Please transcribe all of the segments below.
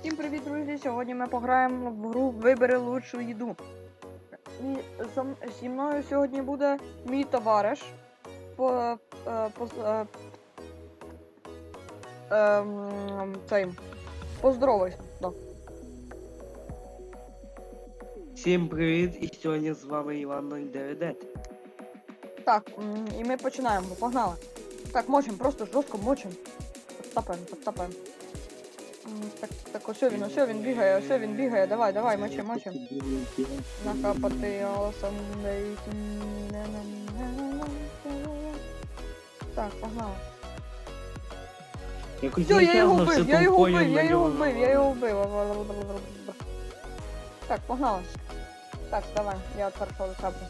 Всім привіт, друзі! Сьогодні ми пограємо в гру Вибери лучшу їду. І зі мною сьогодні буде мій товариш. По, е, по, е, ем, цей. Поздоровайся. Да. Всім привіт! І сьогодні з вами Іван 09. Так, і ми починаємо. Погнали. Так, мочим, просто жорстко мочим. Подтапаємо, подтапаємо. Так, так, ось він, ось він бігає, ось він бігає. Давай, давай, мочим, мочим. Накапати голосом Так, погнали. Все, я його вбив, я його вбив, я його вбив, я його вбив. Так, погнали. Так, давай, я от першого каплю.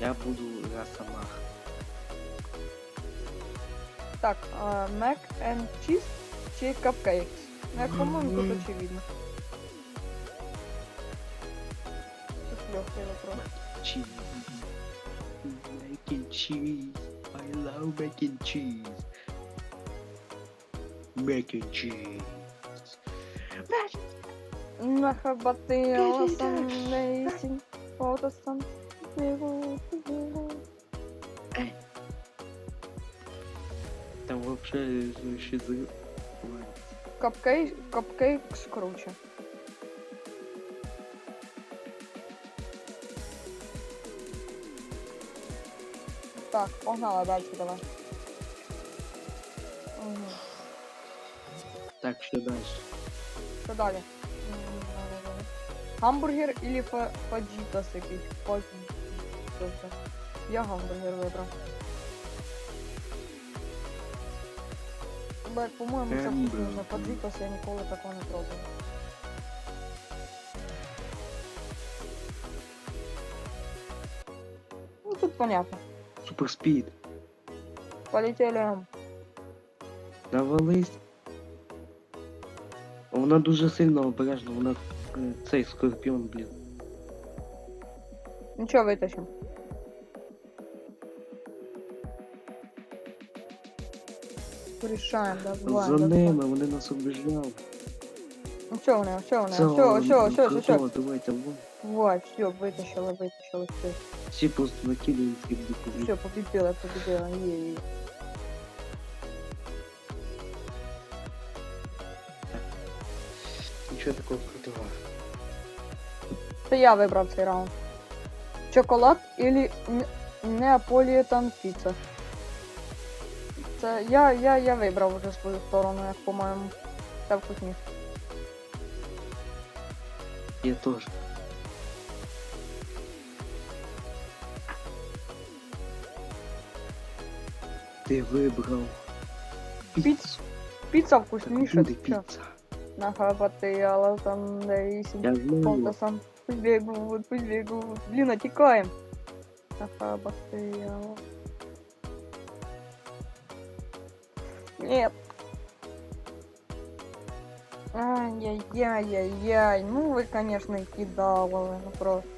Я буду Росомах. Так, mac and cheese чи cupcakes? Ну, як по-моєму, тут очевидно. Тут легкий вопрос. Cheese. Mac and cheese. I love mac and cheese. Mac and cheese. Нахабатила сам так. лейсінь, фото сам Там вообще шизы. Капкейк, капкейк круче. Так, погнали далі, давай. Угу. Так, що далі? Що далі? Гамбургер или фа- фаджитас якийсь? Фаджитас. Я гамбургер вибрав. Бо, по-моєму, це. Гамбургер. Фаджитас я ніколи такого не пробував. Ну, тут понятно. Суперспід. Полетели. Навались. Вона дуже сильно обережна, вона е, цей скорпіон, блін. Нічого витащимо. Рішаємо, давай. За ними, вони нас обіжляли. Ну що вони, що вони, що, що, що, що, що. давайте, вон. Вот, все, витащили, витащили, все. Всі просто накидають до Все, победила, победила, є, є. Нічого такого крутого. Це я вибрав цей раунд. Чоколад или не- неаполітан піца. Це я, я, я вибрав вже свою сторону, як по-моєму. Це вкусніше. Я теж. Ти вибрав. Піц- Піца вкусніша. Буде ти чо? піца. Нахабати, але там де ісінь. Я знаю. Фото сам. Пусть бегут, пусть бегут. Блин, отекаем. Нахабаты, Нет. Ай-яй-яй-яй-яй. Ну вы, конечно, и кидаловы, ну просто.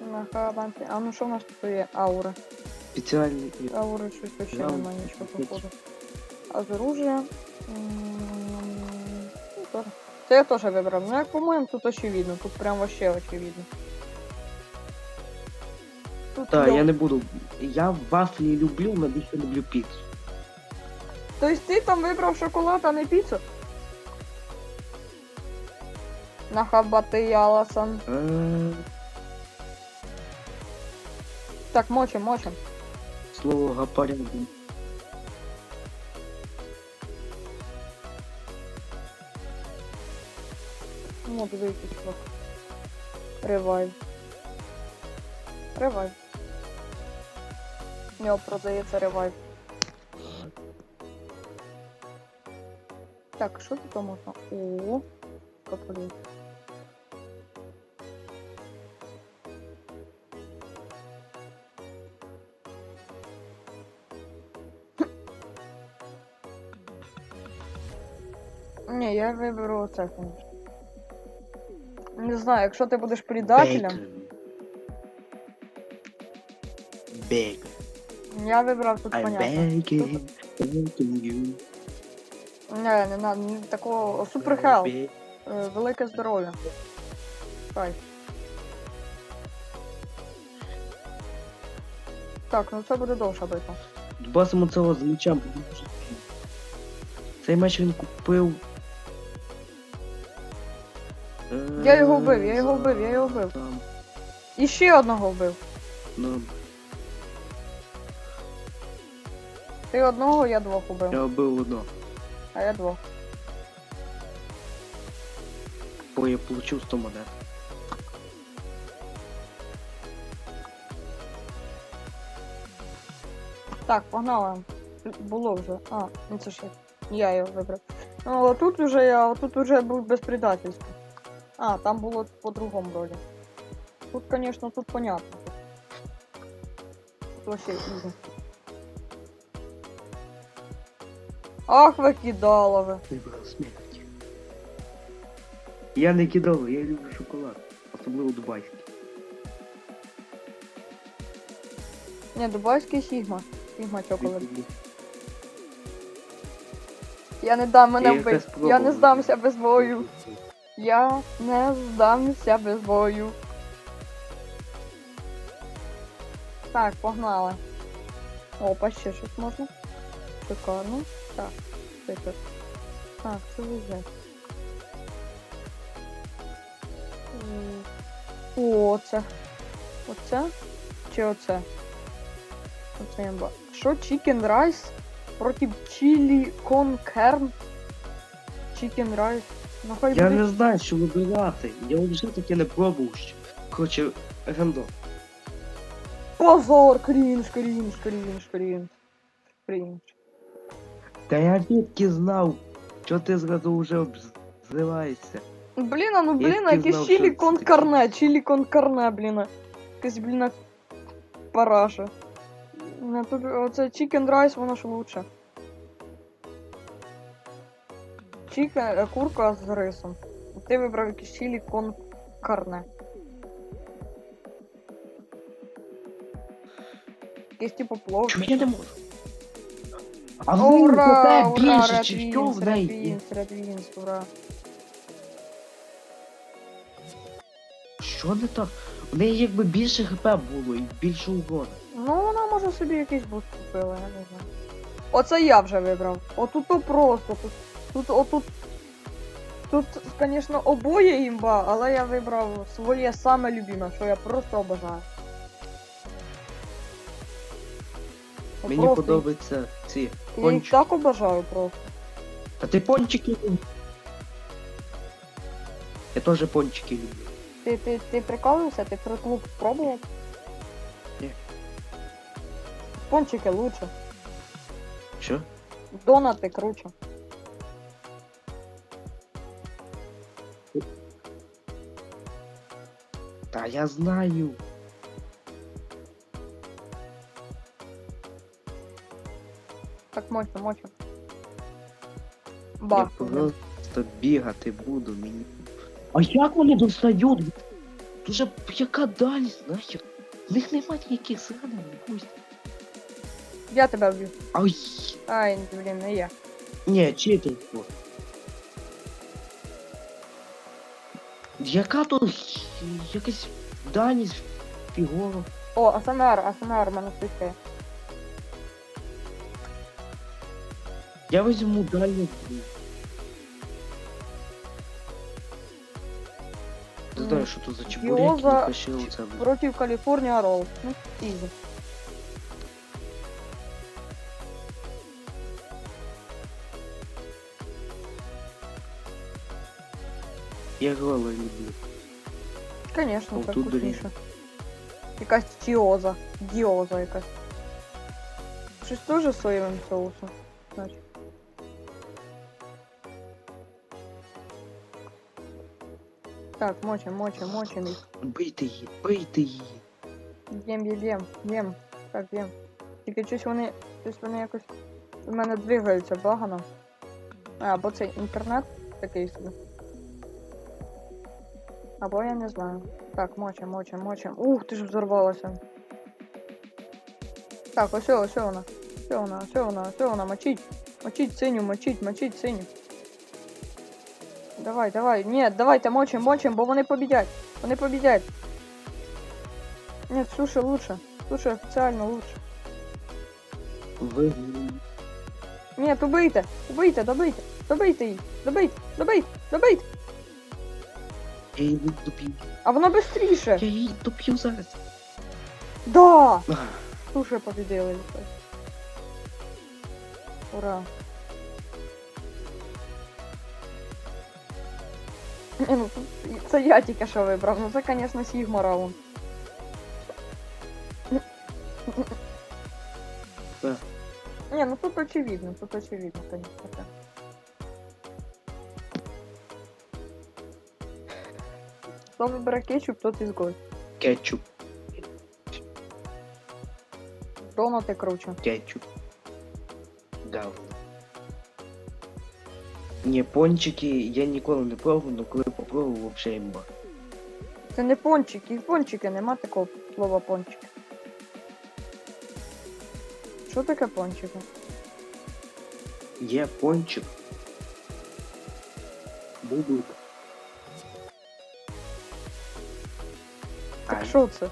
Нахабати. А ну що в нас тут є? Аура. Спеціальний. Аури щось вообще Я немає нічого походу. А з оружия. тоже. Це я теж вибрав. Ну як по-моєму, тут очевидно. Тут прям вообще очевидно. Тут Так, я не буду. Я вафлі люблю, але більше люблю піцу. Тобто ти там вибрав шоколад, а не піцу? Нахабати яласан. Е, Так, мочим, мочим. Слово гапаряду. Ну, дивіться, чувак. Ревайв. Ревайв. У нього продається ревайв. Так, що тут можна? О, капелюх. Ні, я виберу конечно. Не знаю, якщо ти будеш предателем. Бейкон. Я вибрав тут I'm понятно. begging, begging you. Не, не надо, не такого супер хелп. Е, Велике здоров'я. Хай. Так, ну це буде довша битва. Басимо цього з мечем. Цей меч він купив. е, Я його вбив, я його вбив, я його вбив. Там, І ще одного вбив. ну, Ти одного, я двох убив. я вбив одного. А я двох. Бо я получив 100 монет. Так, погнали. Було вже. А, ну це ж я. Я його вибрав. Ну, а тут уже я, тут уже був без предательства. А, там було по-другому вроді. Тут, конечно, тут понятно. Тут вообще ізі. Ах, ви кидалови. Вибрав смерть. Я не кидав, я люблю шоколад. Особливо дубайський. Ні, дубайський Сігма. Сігма чоколад. Я не дам мене Я вбити. Я пробував. не здамся без бою. Я не здамся без бою. Так, погнали. Опа, ще щось можна. Шикарно. Так, супер. Так, це визе. О, це. Оце? Чи оце? Оце я ба. Що? Chicken rice проти чилі кон керн? Chicken rice. Ну хай Я буде не знаю, що вибирати. Я вже таке не пробував ще. Короче, рандом. позор, крінж, крінж, крінж, крінж. Крінж. Та я звідки знав, що ти зразу вже обзиваєшся. Блін, а ну блін, ти якийсь чилі кон карне, чилі кон карне, блін. Якась, блін, параша. Не, тобі, оце chicken rice, воно ж лучше. Чікен, курка з рисом. Ти вибрав якийсь чилі кон карне. Якийсь типу плов. Чому я не можу? А неї ура, тебе ура, більше, чи що в Red неї? Ура. Що не так? У неї якби більше хп було і більше урона. Ну, вона може собі якийсь буст купила, я не знаю. Оце я вже вибрав. Отут то просто. Тут, тут, отут. Тут, звісно, обоє імба, але я вибрав своє саме любиме, що я просто обожаю. Мені просто подобаються ці Я їх пончики. так обожаю просто. А ти пончики люблю. Я теж пончики люблю. Ти, ти, ти прикалуєшся? Ти фрутлуп пробував? Ні. Пончики лучше. Що? Донати круче. Та я знаю. Так мощно, мощно. Я Бах. просто бігати буду мені. А як вони достають? Дуже яка дальність, нахер? В них немає ніяких сигналів, пусть. Я тебе вб'ю. Ай, Ай, блін, не я. ні, читерство. Яка тут якась дальність фігова? О, АСМР, АСМР мене спискає. Я візьму дальність. Не знаю, що тут за чебурек, Гіоза які пошили це. Против Каліфорнія Ролл. Ну, ізі. Я гола люблю. Конечно, О, це тут, блін. вкусніше. Якась тіоза. Діоза якась. Щось теж з соєвим соусом. Значить. Так, мочим, мочим, мочим їх. Бийте її, бийте її. Б'єм, б'єм, б'єм, б'єм. Так, б'єм. Тільки щось вони. Щось вони якось. У мене двигаються багано. А, або це інтернет такий собі. Або я не знаю. Так, мочим, мочим, мочим. Ух, ти ж взорвалася. Так, ось ось вона. Ось вона, ось вона, ось вона, мочить. Мочить синю, мочить, мочить синю. Давай, давай. Ні, давайте мочим, мочим, бо вони побідять. Вони побідять. Ні, суши лучше. Суши офіціально лучше. Ні, убийте, убийте, добийте, добийте її, добийте, добийте, добийте. Я її доп'ю. А воно бистріше. Я її доп'ю зараз. Да! Ах, Суши побідили. Ура. Ні, ну це я тільки що вибрав. Ну це, звісно, Сігма раунд. Так. Ні, ну тут очевидно, тут очевидно, конечно. так. Хто вибере кетчуп, тот ізгой. Кетчуп, Донати круче. кетчуп. Говно. Ні, пончики я ніколи не пробував, але коли попробував, вообще імба. Це не пончики, і пончики, нема такого слова пончики. Що таке пончики? Є пончик. Будуть. Так що це?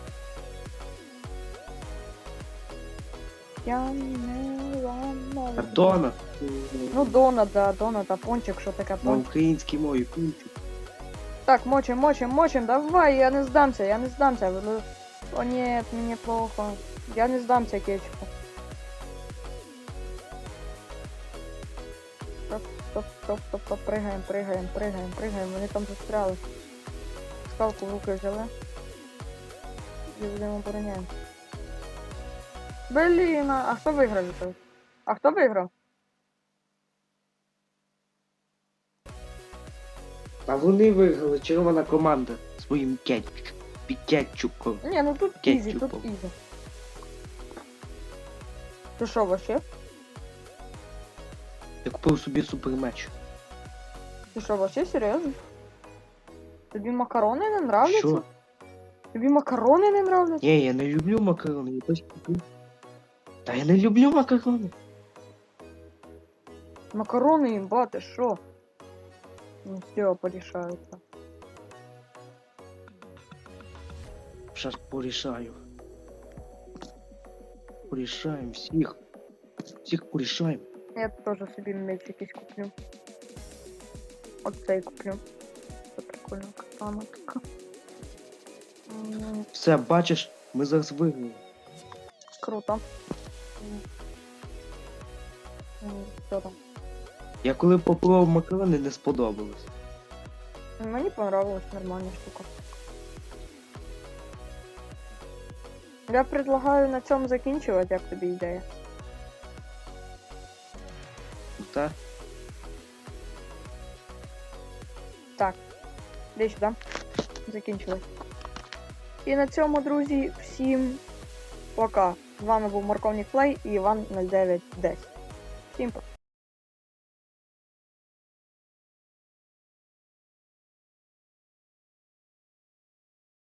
Я не ламала. Донат. Ну, донат, да, донат, а пончик, що таке На пончик? українській мові пончик. Так, мочим, мочим, мочим, давай, я не здамся, я не здамся. Ну, О нет, мені плохо. Я не здамся, кетчупу. Стоп, стоп, стоп, стоп, стоп, пригаємо, пригаємо, пригаємо, пригаємо, вони там застряли. Скалку в руки взяли. І будемо обороняємо. Блін, а хто виграв? А хто виграв? А вони виграли червона команда своїм кетчуп. Кетчупом. Ні, ну тут ізі, тут ізі. Ти що, вообще? Я купив собі супермеч. Ти що, вообще серйозно? Тобі макарони не нравляться? Що? Тобі макарони не нравляться? Ні, я не люблю макарони, я точно купив. Та я не люблю макарони. Макарони імба, ти що? Ну все, порішається. Зараз порішаю. Порішаємо всіх. Всіх порішаємо. Я теж собі меч якийсь куплю. Оцей куплю. Це прикольно, катана така. М, Все, бачиш, ми зараз виграли. Круто. М. М, Що там? Я коли попробував макарони, не сподобалось. Мені понравилась нормальна штука. Я предлагаю на цьому закінчувати, як тобі ідея. Так? Так, іди сюди. Закінчилось. І на цьому, друзі, всім пока. З вами був Морковник Плей і Іван 0910. Всім пока.